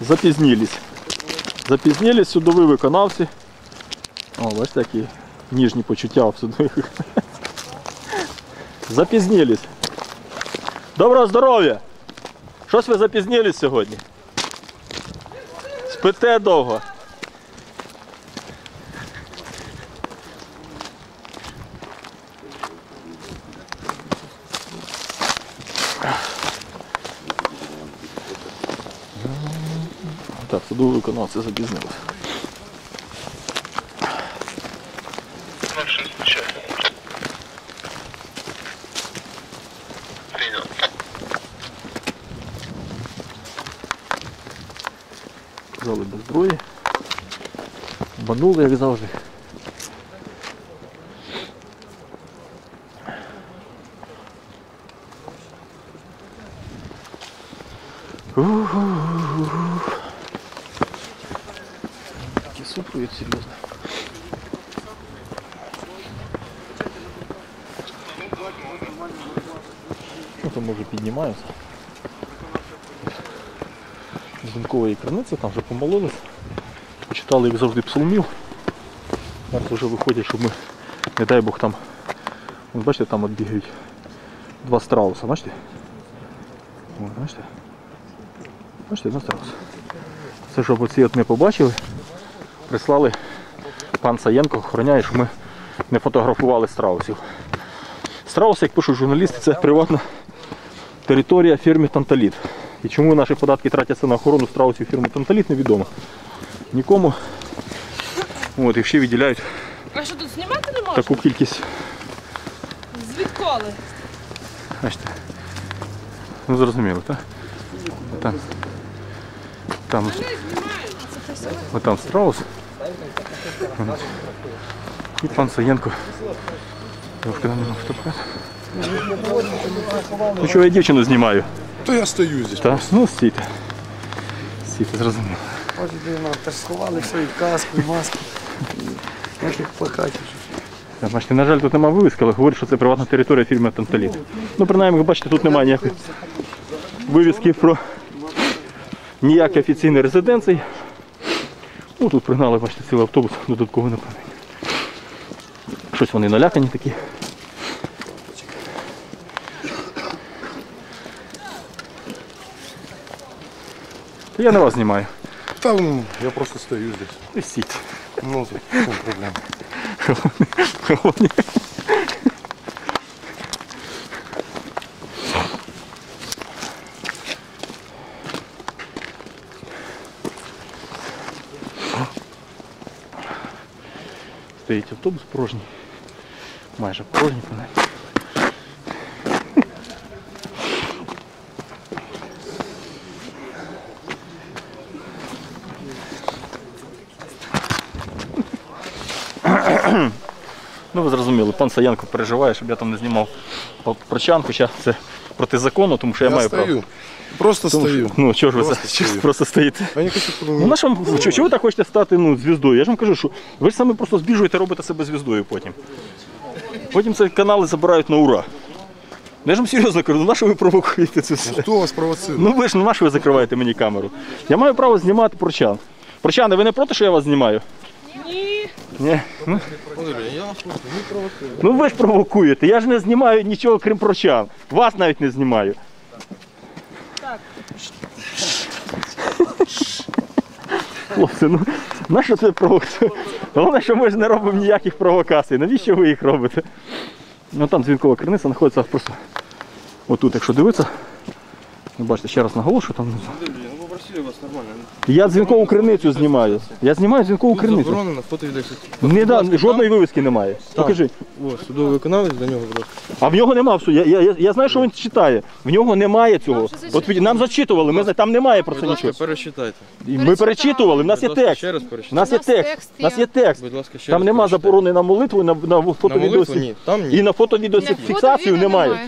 Запізнились. Запізнились судові виконавці. О, бачите, які ніжні почуття в судових. Запізнились. Доброго здоров'я! Щось ви запізнились сьогодні? Спите довго. Так, судовий виконавці запізнилися. Принял. Казали без зброї. Обманули, як завжди. Ух-ух-ух. Супрують серйозно. Ну, там може піднімаються. З дзвінкової краниці, там вже помолились. Почитали, як завжди, псалмів. Зараз вже виходять, щоб ми, не дай Бог там. От бачите, там от два страуса, бачите? От, бачите? Бачите, два страуса. Це щоб оці от не побачили, прислали пан Саєнко, охороняє, щоб ми не фотографували страусів. Страуси, як пишуть журналісти, це приватна територія фірми Танталіт. І чому наші податки тратяться на охорону страусів фірми Танталіт, невідомо. Нікому. От, і ще виділяють А що тут знімати не можна? таку кількість. Звідколи? Бачите. Ну зрозуміло, так? Там. Там. От там страус. І пан Саєнко. Трошки нам фотоапарат. Ну що, я дівчину знімаю. То я стою здесь. Так? Ну стійте. Стійте, зрозуміло. Ось дивно, та ж сховали все, і каску, і маску. Як їх плакатів. Так, Бачите, на жаль, тут немає вивіски, але говорять, що це приватна територія фірми Танталіт. Ну, принаймні, ви бачите, тут немає ніякої вивіски про ніякі офіційні резиденції. Ну, тут пригнали, бачите, цілий автобус додатково направлення. Щось вони налякані такі. Та я на вас знімаю. Там я просто стою здесь. І сіть. Ну, тут проблема? Стоїть автобус порожній. Майже порожній, принаймні. Ну ви зрозуміли, пан Саянко переживає, щоб я там не знімав по- прочан, хоча це протизаконно, тому що я, Я маю стою. право. Просто Тому що- стою. ну чого ж ви Просто за- стою. просто стоїте? А я хочу Ну на що, вам- чого, чого ви так хочете стати ну, звіздою? Я ж вам кажу, що ви ж саме просто збіжуєте, робите себе звіздою потім. Потім ці канали забирають на ура. Ну, Я ж вам серйозно кажу, ну на що ви провокуєте це все? Кто вас провоцирует? Ну ви ж ну на що ви закриваєте мені камеру? Я маю право знімати прочан. Прочани, ви не проти, що я вас знімаю? Ні. Ні. Ну, ну ви ж провокуєте. Я ж не знімаю нічого, крім прочан. Вас навіть не знімаю. Хлопці, ну на що це провокація? Головне, що ми ж не робимо ніяких провокацій. Навіщо ви їх робите? Ну там дзвінкова криниця знаходиться просто отут, якщо дивитися. Ви бачите, ще раз наголошую там. Ну попросили вас нормально. Я дзвінкову криницю знімаю. Я знімаю дзвінкову криницю. Заборонено фото відеофіксація. Не да, жодної вивіски немає. Покажи. Ось, судовий виконавець до нього, будь ласка. А в нього нема в суді. Я, я, я знаю, що він читає. В нього немає цього. От від- нам зачитували, ми зна- там немає про це Будь ласка, нічого. перечитайте. І Ми перечитували, в нас є Будь ласка, текст. ще раз У перечитайте. нас є У нас текст. У нас є. текст. Будь ласка, ще Там раз нема перечитайте. заборони на молитву, на, на На молитву фото-відеофіксацію. ні, там ні. І на фото-відеофіксацію Ні, немає.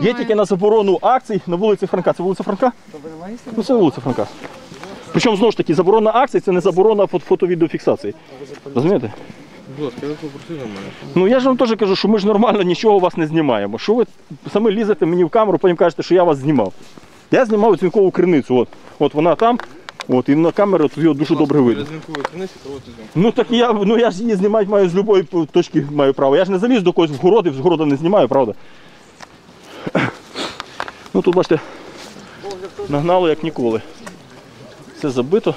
Є тільки на заборону акцій на вулиці Франка. Це вулиця Франка? Ну це вулиця Франка. Причому знову ж таки заборона акцій це не заборона фото- фото-відеофіксації. Розумієте? Будь ласка, ви попросили мене. Ну я ж вам теж кажу, що ми ж нормально нічого у вас не знімаємо. Що ви самі лізете мені в камеру, потім кажете, що я вас знімав. Я знімав дзвінкову криницю. От, от вона там, От, і на камеру тут його дуже добре видно. Ну так я, ну я ж її знімати маю з будь-якої точки маю право. Я ж не заліз до когось в городи, з города не знімаю, правда? Ну тут бачите, нагнало як ніколи. Все забито,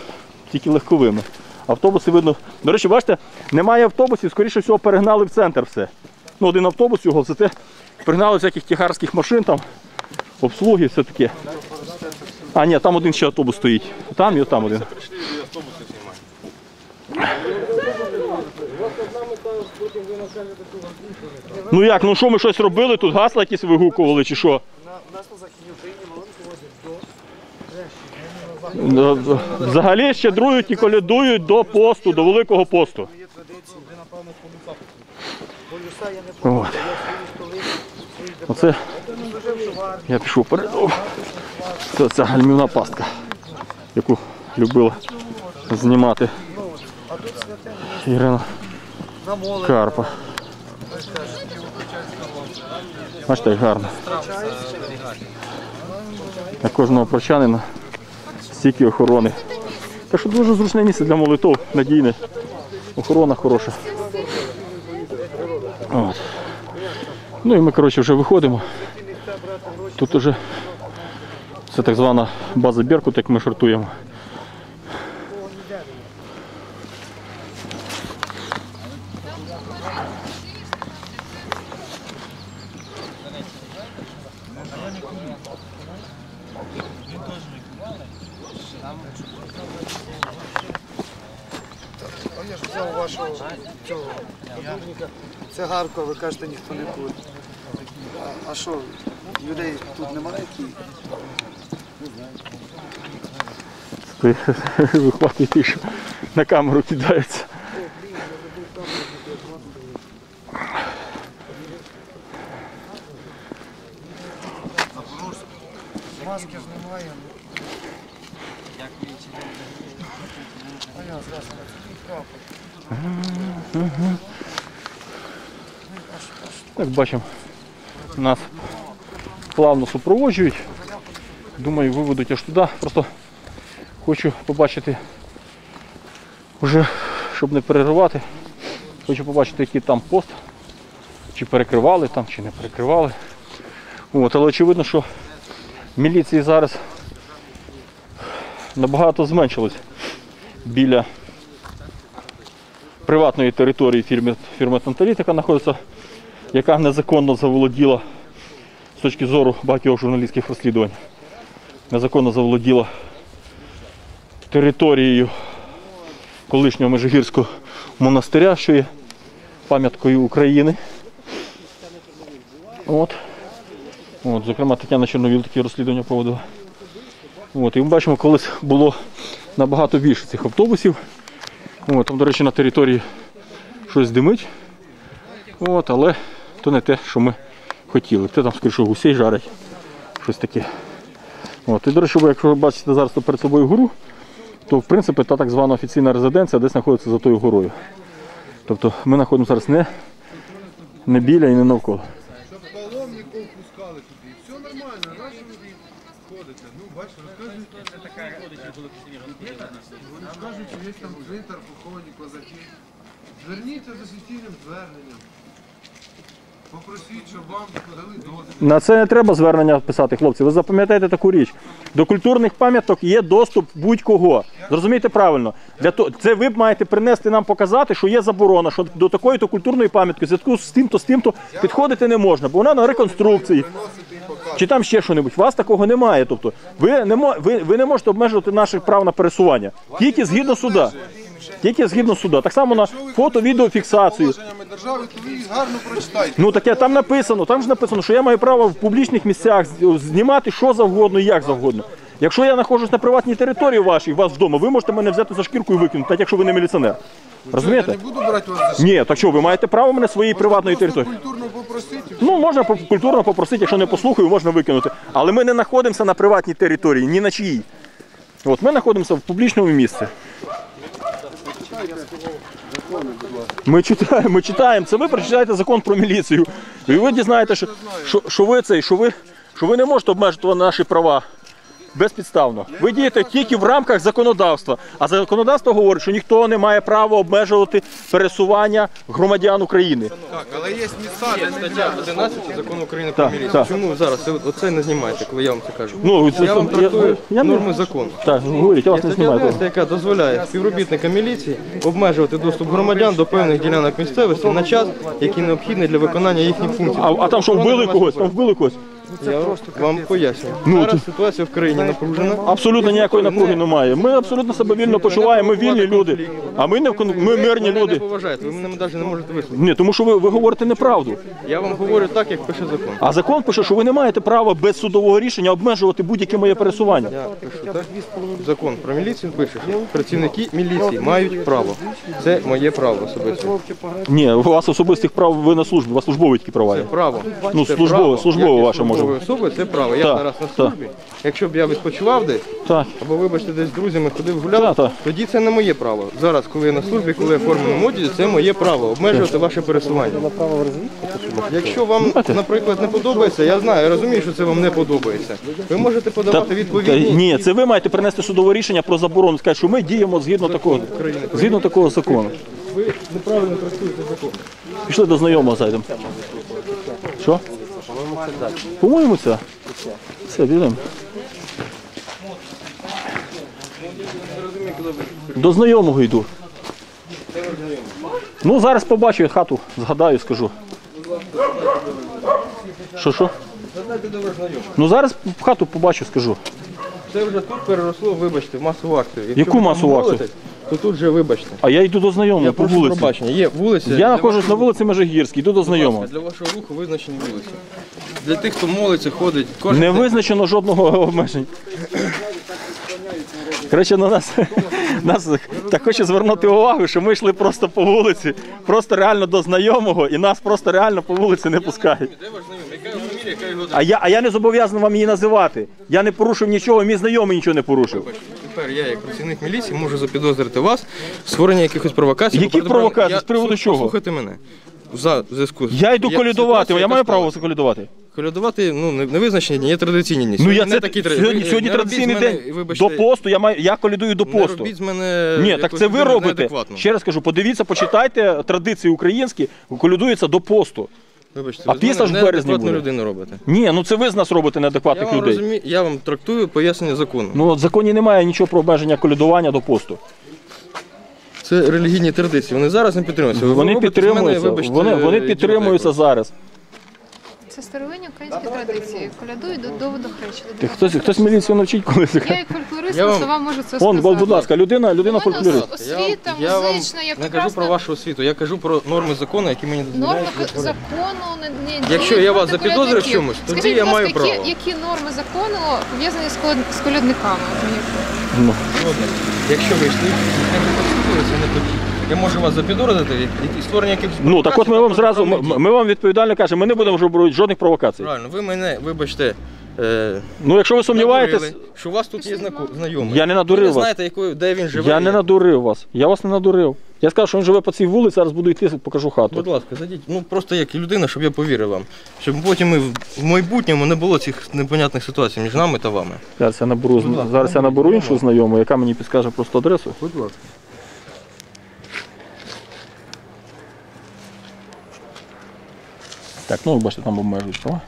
тільки легковими. Автобуси видно. До речі, бачите, немає автобусів, скоріше всього перегнали в центр все. Ну, один автобус його, це те, перегнали всяких тягарських машин там, обслуги, все таке. А, ні, там один ще автобус стоїть. Там і там один. Ну як, ну що ми щось робили? Тут гасла якісь вигукували чи що? Нас Взагалі щедрують і колядують до посту, до Великого посту. От. Оце я пішов передов. Це ця гальмівна пастка, яку любила знімати Ірина. Карпа. Бачите, як гарно. Для кожного прочанина стільки охорони. Так що дуже зручне місце для молитов, надійне. Охорона хороша. От. Ну і ми, коротше, вже виходимо. Тут уже це так звана база Беркут, як ми шортуємо. А я ж взяв вашого цього подружника. Цигарку, а ви кажете, ніхто не курить. А- що, людей тут немає які? ті, що на камеру кидаються. Маски ж немає. А я зразу на такий крапель. Як бачимо, нас плавно супроводжують. Думаю, виведуть аж туди. Просто хочу побачити, вже, щоб не переривати, хочу побачити, який там пост. Чи перекривали там, чи не перекривали. От, але очевидно, що міліції зараз набагато зменшилось біля приватної території фірми, фірми Танталіт, яка знаходиться яка незаконно заволоділа з точки зору багатьох журналістських розслідувань, незаконно заволоділа територією колишнього Межигірського монастиря, що є пам'яткою України. От. От, зокрема, Тетяна Чорновіл такі розслідування проводила. От, і ми бачимо, колись було набагато більше цих автобусів. От, там, до речі, на території щось димить. От, але то не те, що ми хотіли. Те там, скоріше, гусей жарять. Щось таке. От, і, до речі, ви, якщо ви бачите зараз перед собою гору, то в принципі та так звана офіційна резиденція десь знаходиться за тою горою. Тобто ми знаходимося зараз не, не біля і не навколо. Паломников пускали туди. Все нормально, раз ви ходите. Ну, розказують. Вони скажуть, що є там цвинтар, поховані козаки. Зверніться з офіційним зверненням. Попросіть, щоб вам подали дозвіл. На це не треба звернення писати, хлопці. Ви запам'ятаєте таку річ. До культурних пам'яток є доступ будь-кого. Зрозумійте правильно. Для того, це ви маєте принести нам показати, що є заборона, що до такої то культурної пам'ятки в зв'язку з тим-то, з тим-то підходити не можна, бо вона на реконструкції. Чи там ще що-небудь. У вас такого немає. Тобто, ви не, ви, ви не можете обмежувати наших прав на пересування. Тільки згідно суда. Тільки згідно суда. Так само на фото, відеофіксацію. Положеннями держави, то ви їх гарно прочитайте. Ну таке там написано, там ж написано, що я маю право в публічних місцях знімати що завгодно і як завгодно. Якщо я знаходжусь на приватній території вашій, у вас вдома, ви можете мене взяти за шкірку і викинути, так якщо ви не міліціонер. Я не буду брати вас за Ні, так що, ви маєте право мене своєї приватної території. культурно попросити. Ну, можна по- культурно попросити, якщо не послухаю, можна викинути. Але ми не знаходимося на приватній території, ні на чиїй. От ми знаходимося в публічному місці. Ми читаємо, ми читаємо. Це ви прочитаєте закон про міліцію. І ви дізнаєте, що, що, що ви цей, що ви, що ви не можете обмежити наші права безпідставно. Ви дієте тільки в рамках законодавства. А законодавство говорить, що ніхто не має права обмежувати пересування громадян України. Так, але є міста, де стаття 11 закону України про Так, міліцію. так. Чому зараз це- оце не знімаєте, коли я вам це кажу? Ну, це- я вам я- трактую я не- норми закону. Так, говоріть, я вас не стаття знімаю. 11, яка дозволяє співробітникам міліції обмежувати доступ громадян до певних ділянок місцевості на час, який необхідний для виконання їхніх функцій. А, а там що, вбили когось? Там вбили когось? Я вам пояснюю. Ну, Зараз ситуація в країні напружена. Абсолютно ніякої напруги немає. Ми абсолютно себе вільно почуваємо, ми вільні люди. А ми не в кон- ми мирні Ви мене не люди. поважаєте, ви мене навіть не можете вислухати. Ні, тому що ви, ви говорите неправду. Я вам говорю так, як пише закон. А закон пише, що ви не маєте права без судового рішення обмежувати будь-яке моє пересування. Я пишу так. Закон про міліцію пише, що працівники міліції мають право. Це моє право особисте. Ні, у вас особистих прав ви на службі, у вас службові такі права є. Право. Ну, Це службове- право. службове Як і ваше може службової особи, це право. Я Так, зараз на так. службі. Якщо б я відпочивав десь, Так. або вибачте, десь з друзями ходив гуляв, Так, так. тоді це не моє право. Зараз, коли я на службі, коли я в форменому одязі, це моє право обмежувати ваше пересування. Якщо вам, наприклад, не подобається, я знаю, я розумію, що це вам не подобається. Ви можете Та, подавати та, відповідні. ні, це ви маєте принести судове рішення про заборону. Сказати, що ми діємо згідно такого, згідно такого закону. Ви неправильно трактуєте закон. Пішли до знайомого зайдемо. Що? По-моєму, це. Все, біжимо. До знайомого йду. Ну, зараз побачу, я хату згадаю, скажу. Що, що? Ну зараз в хату побачу, скажу. Це вже тут переросло, вибачте, в масову акцію. Якщо Яку ви масову акцію? То тут вже вибачте. А я йду до знайомого Я по прошу вулиці. пробачення. Є вулиця. Я для знаходжусь на вашого- вулиці Межигірській, йду до знайомого. Для вашого руху визначені вулиці. Для тих, хто молиться, ходить, кожен Не день. визначено жодного обмежень. Коротше, на нас, нас так хочу звернути увагу, що ми йшли просто по вулиці, просто реально до знайомого, і нас просто реально по вулиці не пускають. Де знайомий? Яка його А я, а я не зобов'язаний вам її називати. Я не порушив нічого, мій знайомий нічого не порушив. Тепер я, як працівник міліції, можу запідозрити вас в створенні якихось провокацій. Які Попередньо, провокації? я- З приводу чого? Послухайте мене. За в зв'язку з Я йду є колядувати, ситуація, я яка маю право сталася. колядувати. Колядувати, ну, не не визначені дні, є традиційні дні. Ну я Сьогодні це такі тради- сьогодні, ви- сьогодні не робіть з традиційний мене, день вибачте, до посту. Я маю я колядую до Не посту. робіть з мене Ні, так якось це ви робите. Ще раз кажу, подивіться, почитайте традиції українські, колядуються до посту. Вибачте, А ви з мене після ж в березні неадекватну буде. людину робите. Ні, ну це ви з нас робите Я неадекватних вам, людей. розумію, я вам трактую пояснення закону. Ну от в законі немає нічого про обмеження колядування до посту. Це релігійні традиції. Вони зараз не підтримуються. Ви Вони робите з мене, підтримуються. вибачте, Вони, вони підтримуються зараз. Це старовинні українські традиції. Колядують до, до водохреща. до Ти хтось хтось міліцію навчить колись. Я як фольклорист Я вам- вам можу це Он, сказати. будь ласка, людина, людина фольклорист. Я Освіта, я вам музична, я не кажу про вашу освіту, я кажу про норми закону, які мені Норми дозволяють. к- закону не, не Якщо я вас проти запідозрив в чомусь, тоді Скажіть, я маю право. Які, які норми закону пов'язані з, коляд- з колядниками? Ну. Якщо ви йшли, не послухали, це не тоді. Я можу вас запідозрити, які створення якихось Ну так от ми вам зразу, ми, ми вам відповідально кажемо, ми не будемо вже робити жодних провокацій. Правильно, ви мене, вибачте, е, Ну якщо ви сумніваєтесь, надурили, що у вас тут є знаку- знайомий. Я не надурив Ви не вас. знаєте, якою, де він живе. я не надурив вас. Я вас не надурив. Я сказав, що він живе по цій вулиці, зараз буду йти, покажу хату. Будь ласка, зайдіть. Ну просто як людина, щоб я повірив вам. Щоб потім ми в- в майбутньому не було цих непонятних ситуацій між нами та вами. Зараз я наберу, зараз я наберу іншу знайому, яка мені підскаже просто адресу. Будь ласка. Так, ну ви бачите, там обмежують права.